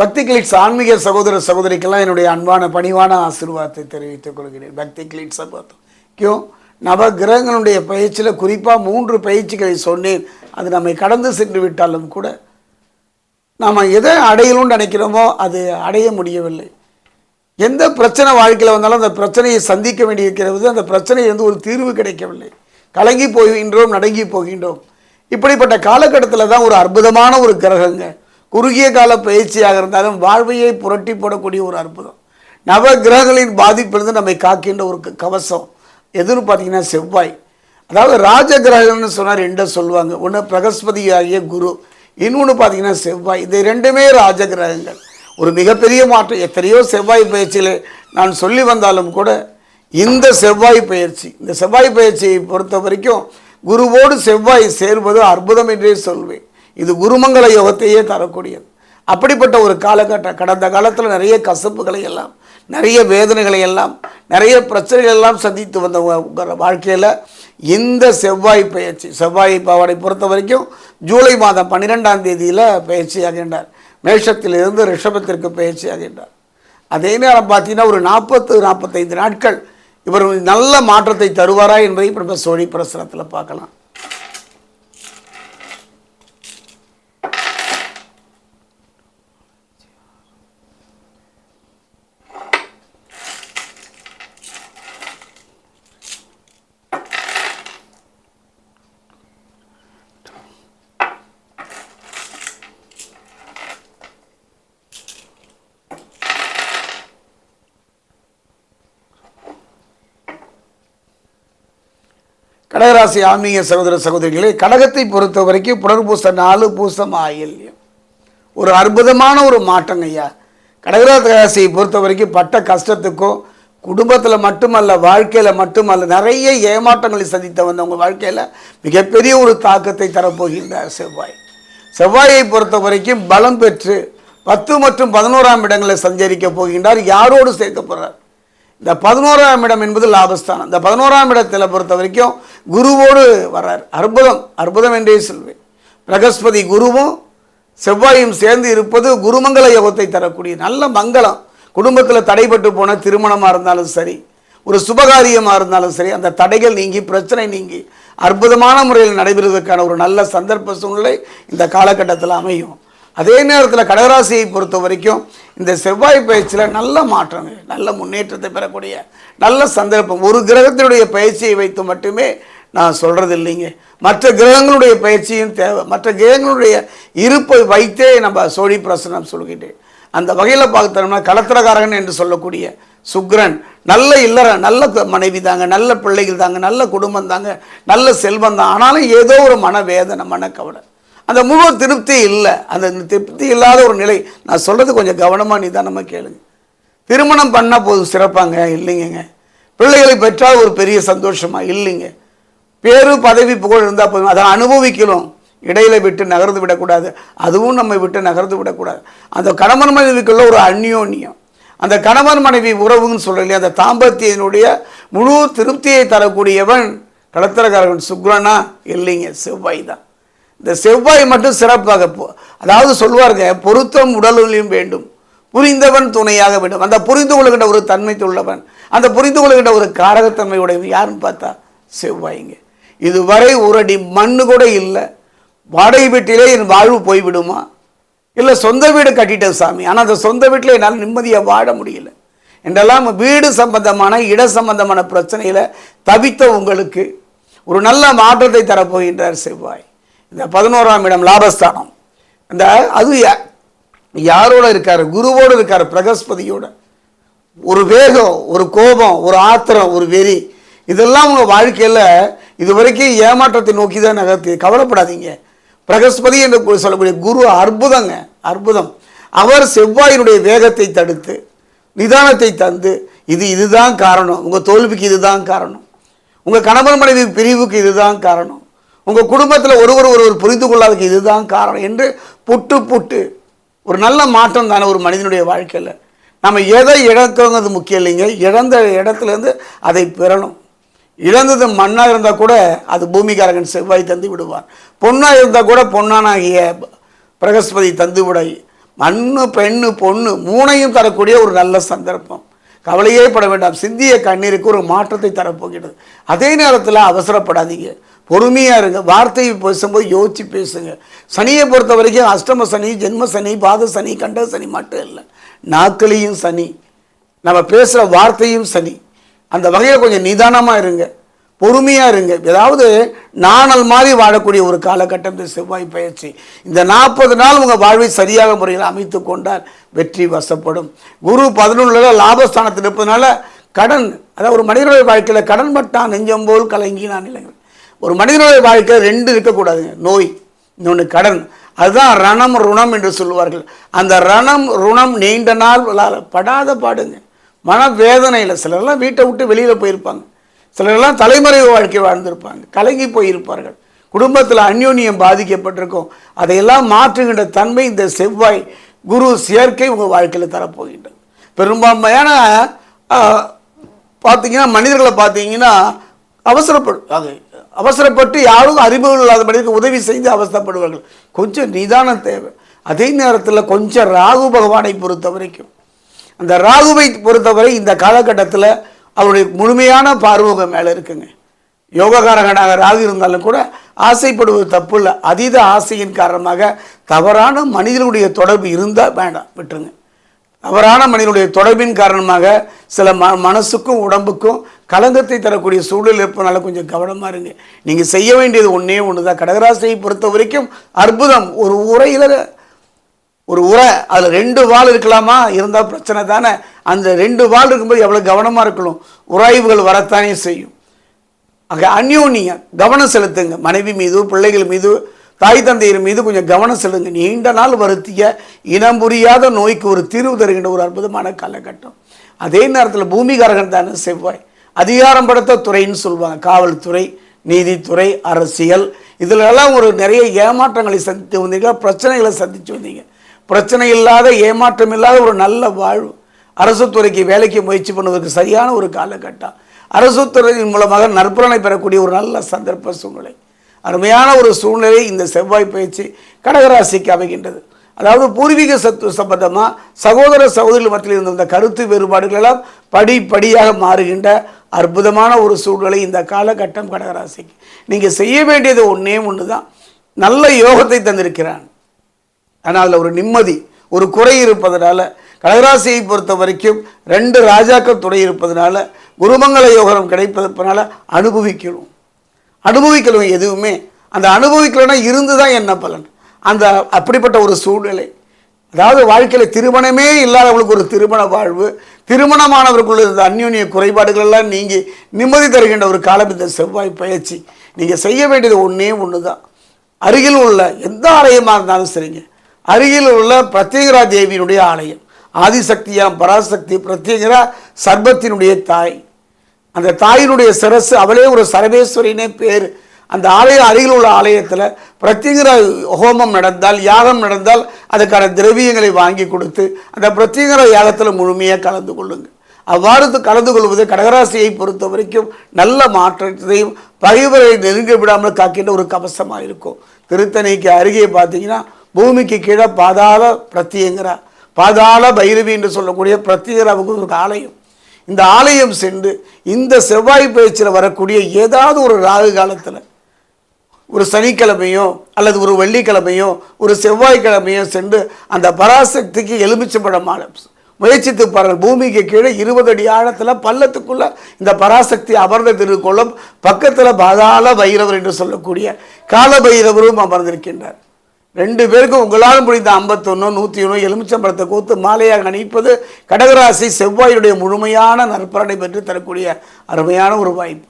பக்தி கிளிட்ஸ் ஆன்மீக சகோதர சகோதரிக்கெல்லாம் என்னுடைய அன்பான பணிவான ஆசீர்வாதத்தை தெரிவித்துக் கொள்கிறேன். பக்தி கிளிட்ஸை பார்த்தோம் கியோ நவ கிரகங்களுடைய பயிற்சியில் குறிப்பாக மூன்று பயிற்சிகளை சொன்னேன். அது நம்மை கடந்து சென்று விட்டாலும் கூட நாம் எதை அடையணும்னு நினைக்கிறோமோ அது அடைய முடியவில்லை. எந்த பிரச்சனை வாழ்க்கையில் வந்தாலும் அந்த பிரச்சனையை சந்திக்க வேண்டியிருக்கிறது. அந்த பிரச்சனை வந்து ஒரு தீர்வு கிடைக்கவில்லை. கலங்கி போகின்றோம் நடங்கி போகின்றோம். இப்படிப்பட்ட காலகட்டத்தில் தான் ஒரு அற்புதமான ஒரு கிரகங்க. குறுகிய கால பயிற்சியாக இருந்தாலும் வாழ்வையை புரட்டி போடக்கூடிய ஒரு அற்புதம். நவ கிரகங்களின் பாதிப்பிலிருந்து நம்மை காக்கின்ற ஒரு கவசம். எதுன்னு பார்த்தீங்கன்னா செவ்வாய். அதாவது ராஜ கிரகம்னு சொன்னார் ரெண்டை சொல்லுவாங்க. ஒன்று பிரகஸ்பதி ஆகிய குரு. இன்னொன்று பார்த்தீங்கன்னா செவ்வாய். இது ரெண்டுமே ராஜ கிரகங்கள். ஒரு மிகப்பெரிய மாற்றம். எத்தனையோ செவ்வாய் பயிற்சியில் நான் சொல்லி வந்தாலும் கூட இந்த செவ்வாய் பயிற்சி இந்த செவ்வாய் பயிற்சியை பொறுத்த வரைக்கும் குருவோடு செவ்வாய் சேர்வது அற்புதம் என்றே சொல்வேன். இது குருமங்கள யோகத்தையே தரக்கூடியது. அப்படிப்பட்ட ஒரு காலகட்டம் கடந்த காலத்தில் நிறைய கசப்புகளை எல்லாம் நிறைய வேதனைகளை எல்லாம் நிறைய பிரச்சனைகள் எல்லாம் சந்தித்து வந்த வாழ்க்கையில் இந்த செவ்வாய் பயிற்சி செவ்வாய் பாவாடை பொறுத்த வரைக்கும் ஜூலை மாதம் பன்னிரெண்டாம் தேதியில் பயிற்சியாகின்றார் மேஷத்திலிருந்து ரிஷபத்திற்கு பயிற்சியாகின்றார் அதே நேரம் பார்த்தீங்கன்னா ஒரு நாற்பத்து நாற்பத்தைந்து நாட்கள் இவர் நல்ல மாற்றத்தை தருவாரா என்பதை இப்போ நம்ம சோழி பிரசனத்தில் பார்க்கலாம். கடகராசி ஆன்மீக சகோதர சகோதரிகளே கடகத்தை பொறுத்த வரைக்கும் புனர்பூச நாலு பூசம் ஆயில்யம். ஒரு அற்புதமான ஒரு மாற்றம் ஐயா. கடகராசியை பொறுத்த வரைக்கும் பட்ட கஷ்டத்துக்கும் குடும்பத்தில் மட்டுமல்ல வாழ்க்கையில் மட்டுமல்ல நிறைய ஏமாற்றங்களை சந்தித்த வந்தவங்க வாழ்க்கையில் மிகப்பெரிய ஒரு தாக்கத்தை தரப்போகின்றார் செவ்வாய். செவ்வாயை பொறுத்த வரைக்கும் பலம் பெற்று பத்து மற்றும் பதினோராம் இடங்களில் சஞ்சரிக்க போகின்றார். யாரோடு சேர்க்க போகிறார் இந்த பதினோராம் இடம் என்பது லாபஸ்தானம். இந்த பதினோராம் இடத்தில் பொறுத்த வரைக்கும் குருவோடு வர்றார். அற்புதம் அற்புதம் என்றே சொல்வேன். பிரகஸ்பதி குருவும் செவ்வாயும் சேர்ந்து இருப்பது குருமங்கள யோகத்தை தரக்கூடிய நல்ல மங்களம். குடும்பத்தில் தடைப்பட்டு போன திருமணமாக இருந்தாலும் சரி ஒரு சுபகாரியமாக இருந்தாலும் சரி அந்த தடைகள் நீங்கி பிரச்சனை நீங்கி அற்புதமான முறையில் நடைபெறுவதற்கான ஒரு நல்ல சந்தர்ப்ப சூழ்நிலை இந்த காலகட்டத்தில் அமையும். அதே நேரத்தில் கடகராசியை பொறுத்த வரைக்கும் இந்த செவ்வாய் பயிற்சியில் நல்ல மாற்றங்கள் நல்ல முன்னேற்றத்தை பெறக்கூடிய நல்ல சந்தர்ப்பம். ஒரு கிரகத்தினுடைய பயிற்சியை வைத்து மட்டுமே நான் சொல்கிறது இல்லைங்க. மற்ற கிரகங்களுடைய பயிற்சியும் தேவை. மற்ற கிரகங்களுடைய இருப்பை வைத்தே நம்ம சோழி பிரசனம் சொல்லிக்கிட்டு அந்த வகையில் பார்த்தோம்னா கலத்திரகாரகன் என்று சொல்லக்கூடிய சுக்ரன் நல்ல இல்லற நல்ல மனைவி தாங்க நல்ல பிள்ளைகள் தாங்க நல்ல குடும்பம் தாங்க நல்ல செல்வம் தான். ஆனாலும் ஏதோ ஒரு மனவேதனை மனக்கவலை. அந்த முழு திருப்தி இல்லை. அந்த திருப்தி இல்லாத ஒரு நிலை. நான் சொல்கிறது கொஞ்சம் கவனமாக நிதானமாக கேளுங்க. திருமணம் பண்ணால் போதும் சிறப்பாங்க இல்லைங்கங்க. பிள்ளைகளை பெற்றால் ஒரு பெரிய சந்தோஷமாக இல்லைங்க. பேரு பதவி புகழ் இருந்தால் போதும். அதை அனுபவிக்கணும். இடையில விட்டு நகர்ந்து விடக்கூடாது. அதுவும் நம்மை விட்டு நகர்ந்து விடக்கூடாது. அந்த கணவன் மனைவிக்குள்ள ஒரு அந்யோன்யம். அந்த கணவன் மனைவி உறவுன்னு சொல்லலையே அந்த தாம்பத்தியனுடைய முழு திருப்தியை தரக்கூடியவன் கடத்தரகாரன் சுக்ரனா இல்லைங்க செவ்வாய் தான். இந்த செவ்வாய் மட்டும் சிறப்பாக போ- அதாவது சொல்வாருங்க பொருத்தம் உடலுலையும் வேண்டும். புரிந்தவன் துணையாக வேண்டும். அந்த புரிந்து கொள்கின்ற ஒரு தன்மை உள்ளவன் அந்த புரிந்து கொள்கின்ற ஒரு காரகத்தன்மை உடையவன் யாருன்னு பார்த்தா செவ்வாய்ங்க. இதுவரை ஒரு அடி மண்ணு கூட இல்லை. வாடகை வீட்டிலே என் வாழ்வு போய்விடுமா? இல்லை சொந்த வீடு கட்டிட்டேன் சாமி. ஆனால் அந்த சொந்த வீட்டில் என்னால் நிம்மதியாக வாழ முடியல. என்றெல்லாம் வீடு சம்பந்தமான இட சம்பந்தமான பிரச்சனையில் தவித்த உங்களுக்கு ஒரு நல்ல மாற்றத்தை தரப்போகின்றார் செவ்வாய். இந்த பதினோராம் இடம் லாபஸ்தானம். இந்த அது யாரோட இருக்கார்? குருவோடு இருக்கார் பிரகஸ்பதியோட. ஒரு வேகம் ஒரு கோபம் ஒரு ஆத்திரம் ஒரு வெறி. இதெல்லாம் உங்கள் வாழ்க்கையில் இது வரைக்கும் ஏமாற்றத்தை நோக்கி தான் நகர்த்தி கவலைப்படாதீங்க. பிரகஸ்பதி என்று சொல்லக்கூடிய குரு அற்புதங்க அற்புதம். அவர் செவ்வாயினுடைய வேகத்தை தடுத்து நிதானத்தை தந்து இது இதுதான் காரணம். உங்கள் தோல்விக்கு இதுதான் காரணம். உங்கள் கணவன் மனைவி பிரிவுக்கு இதுதான் காரணம். உங்கள் குடும்பத்தில் ஒருவர் ஒருவர் புரிந்து கொள்ளாததுக்கு இதுதான் காரணம் என்று புட்டு புட்டு ஒரு நல்ல மாற்றம் தானே ஒரு மனிதனுடைய வாழ்க்கையில். நம்ம எதை இழக்கங்கிறது முக்கியம் இல்லைங்க. இழந்த இடத்துலேருந்து அதை பெறணும். இழந்தது மண்ணாக இருந்தால் கூட அது பூமிகாரகன் செவ்வாய் தந்து விடுவார் பொண்ணாக இருந்தால் கூட பொன்னானாகிய பிரகஸ்பதி தந்து விடை. மண்ணு பெண்ணு பொண்ணு மூணையும் தரக்கூடிய ஒரு நல்ல சந்தர்ப்பம். கவலையே பட வேண்டாம். சிந்திய கண்ணீருக்கு ஒரு மாற்றத்தை தரப்போகிறது. அதே நேரத்தில் அவசரப்படாதீங்க. பொறுமையாக இருங்க. வார்த்தையை பேசும்போது யோசித்து பேசுங்க. சனியை பொறுத்த வரைக்கும் அஷ்டம சனி ஜென்ம சனி பாத சனி கண்ட சனி மட்டும் இல்லை. நாக்களையும் சனி. நம்ம பேசுகிற வார்த்தையும் சனி. அந்த வகையில் கொஞ்சம் நிதானமாக இருங்க. பொறுமையாக இருங்க. ஏதாவது நாணல் மாதிரி வாழக்கூடிய ஒரு காலகட்டம் இந்த செவ்வாய் பயிற்சி. இந்த நாற்பது நாள் உங்கள் வாழ்வை சரியாக முறையில் அமைத்து கொண்டால் வெற்றி வசப்படும். குரு பதினொன்றில் லாபஸ்தானத்தில் இருப்பதனால கடன் அதாவது ஒரு மனிதனுடைய வாழ்க்கையில் கடன் பட்டான் நெஞ்சம் போல் கலங்கி நான் இல்லைங்க. ஒரு மனிதனுடைய வாழ்க்கையில் ரெண்டு இருக்கக்கூடாதுங்க. நோய் இன்னொன்று கடன். அதுதான் ரணம் ருணம் என்று சொல்லுவார்கள். அந்த ரணம் ருணம் நீண்ட நாள் படாத பாடுங்க. மனவேதனையில் சிலர்லாம் வீட்டை விட்டு வெளியில் போயிருப்பாங்க. சிலர்லாம் தலைமறைவு வாழ்க்கை வாழ்ந்திருப்பாங்க. கலங்கி போயிருப்பார்கள். குடும்பத்தில் அந்யோன்யம் பாதிக்கப்பட்டிருக்கும். அதையெல்லாம் மாற்றுகின்ற தன்மை இந்த செவ்வாய் குரு சேர்க்கை உங்கள் வாழ்க்கையில் தரப்போகின்றது. பெரும்பான்மையான பார்த்தீங்கன்னா மனிதர்களை பார்த்தீங்கன்னா அவசரப்படு அது அவசரப்பட்டு யாரும் அறிமுகம் இல்லாத மனிதருக்கு உதவி செய்து அவசரப்படுவார்கள் கொஞ்சம் நிதானம் தேவை. அதே நேரத்தில் கொஞ்சம் ராகு பகவானை பொறுத்த வரைக்கும். அந்த ராகுவை பொறுத்தவரை இந்த காலகட்டத்தில் அவருடைய முழுமையான பார்வகம் மேலே இருக்குங்க. யோககாரகனாக ராகு இருந்தாலும் கூட ஆசைப்படுவது தப்பு இல்லை அதீத ஆசையின் காரணமாக தவறான மனிதனுடைய தொடர்பு இருந்தால் வேண்டாம் விட்டுருங்க. தவறான மனிதனுடைய தொடர்பின் காரணமாக சில ம மனசுக்கும் உடம்புக்கும் கலங்கத்தை தரக்கூடிய சூழல் இருப்பதனால கொஞ்சம் கவனமாக இருங்க. நீங்கள் செய்ய வேண்டியது ஒன்றே ஒன்று தான் கடகராசியை பொறுத்த வரைக்கும் அற்புதம். ஒரு உரையில் ஒரு உரை. அதில் ரெண்டு வால் இருக்கலாமா? இருந்தால் பிரச்சனை தானே. அந்த ரெண்டு வால் இருக்கும்போது எவ்வளோ கவனமாக இருக்கணும்? உராய்வுகள் வரத்தானே செய்யும். அங்கே அந்யோன்ய கவனம் செலுத்துங்க. மனைவி மீது பிள்ளைகள் மீது தாய் தந்தையர் மீது கொஞ்சம் கவனம் செலுங்க நீண்ட நாள் வருத்திய இனம் புரியாத நோய்க்கு ஒரு தீர்வு தருகின்ற ஒரு அற்புதமான காலகட்டம். அதே நேரத்தில் பூமிகாரகன் தானே செவ்வாய். அதிகாரம் படுத்த துறைன்னு சொல்லுவாங்க. காவல்துறை நீதித்துறை அரசியல். இதிலெல்லாம் ஒரு நிறைய ஏமாற்றங்களை சந்தித்து வந்தீங்க. பிரச்சனைகளை சந்தித்து வந்தீங்க. பிரச்சனை இல்லாத ஏமாற்றம் இல்லாத ஒரு நல்ல வாழ்வு. அரசு துறைக்கு வேலைக்கு முயற்சி பண்ணுவதற்கு சரியான ஒரு காலகட்டம். அரசு துறையின் மூலமாக நற்பலனை பெறக்கூடிய ஒரு நல்ல சந்தர்ப்ப சூழ்நிலை. அருமையான ஒரு சூழ்நிலை இந்த செவ்வாய் பயிற்சி கடகராசிக்கு அமைகின்றது. அதாவது பூர்வீக சத்து சம்பந்தமாக சகோதர சகோதரிகள் மத்தியில் இருந்த கருத்து வேறுபாடுகள் எல்லாம் படிப்படியாக மாறுகின்ற அற்புதமான ஒரு சூழ்நிலை இந்த காலகட்டம் கடகராசிக்கு. நீங்கள் செய்ய வேண்டியது ஒன்றே ஒன்று தான் நல்ல யோகத்தை தந்திருக்கிறான். ஆனால் அதில் ஒரு நிம்மதி ஒரு குறை இருப்பதனால கடகராசியை பொறுத்த வரைக்கும் ரெண்டு ராஜாக்கள் துணை இருப்பதனால குருமங்கள யோகம் கிடைப்பதனால அனுபவிக்கணும். அனுபவிக்கணும் எதுவுமே. அந்த அனுபவிக்கலைன்னா இருந்து தான் என்ன பலன். அந்த அப்படிப்பட்ட ஒரு சூழ்நிலை. அதாவது வாழ்க்கையில் திருமணமே இல்லாதவங்களுக்கு ஒரு திருமண வாழ்வு திருமணமானவர்களுக்குள்ள இருந்த அந்யோன்ய குறைபாடுகள் எல்லாம் நீங்கி நிம்மதி தருகின்ற ஒரு காலம் இந்த செவ்வாய் பயிற்சி. நீங்கள் செய்ய வேண்டியது ஒன்றே ஒன்று தான் அருகில் உள்ள எந்த ஆலயமாக இருந்தாலும் சரிங்க. அருகில் உள்ள பிரத்யேகரா தேவியினுடைய ஆலயம். ஆதிசக்தியாம் பராசக்தி பிரத்யேகரா சர்பத்தினுடைய தாய். அந்த தாயினுடைய சிரசு அவளே ஒரு சரவேஸ்வரினே பேர். அந்த ஆலயம் அருகில் உள்ள ஆலயத்தில் பிரத்யேகர ஹோமம் நடந்தால் யாகம் நடந்தால் அதுக்கான திரவியங்களை வாங்கி கொடுத்து அந்த பிரத்யங்கிற யாகத்தில் முழுமையாக கலந்து கொள்ளுங்கள் அவ்வாறு கலந்து கொள்வது கடகராசியை பொறுத்த வரைக்கும் நல்ல மாற்றத்தையும் பகைவரை நெருங்க விடாமல் காக்கின்ற ஒரு கவசமாக இருக்கும். திருத்தணிக்கு அருகே பார்த்தீங்கன்னா பூமிக்கு கீழே பாதாள பிரத்யங்கிற பாதாள பைரவி என்று சொல்லக்கூடிய பிரத்யேகராவுக்கு ஒரு ஆலயம். இந்த ஆலயம் சென்று இந்த செவ்வாய் பயிற்சியில் வரக்கூடிய ஏதாவது ஒரு ராகு காலத்தில் ஒரு சனிக்கிழமையோ அல்லது ஒரு வெள்ளிக்கிழமையோ ஒரு செவ்வாய்க்கிழமையோ சென்று அந்த பராசக்திக்கு எலுமிச்சப்படமான முயற்சித்து பாருங்கள். பூமிக்கு கீழே இருபது அடி ஆழத்தில் பள்ளத்துக்குள்ளே இந்த பராசக்தி அமர்ந்த திருக்கோளம் பக்கத்தில் பாதாள பைரவர் என்று சொல்லக்கூடிய கால பைரவரும் அமர்ந்திருக்கின்றார். ரெண்டு பேருக்கும் உங்களால் முடிந்த ஐம்பத்தொன்று நூற்றி ஒன்று எலுமிச்சம்பழத்தை கோத்து மாலையாக அணிப்பது கடகராசி செவ்வாயுடைய முழுமையான நற்பலனை பெற்று தரக்கூடிய அருமையான ஒரு வாய்ப்பு.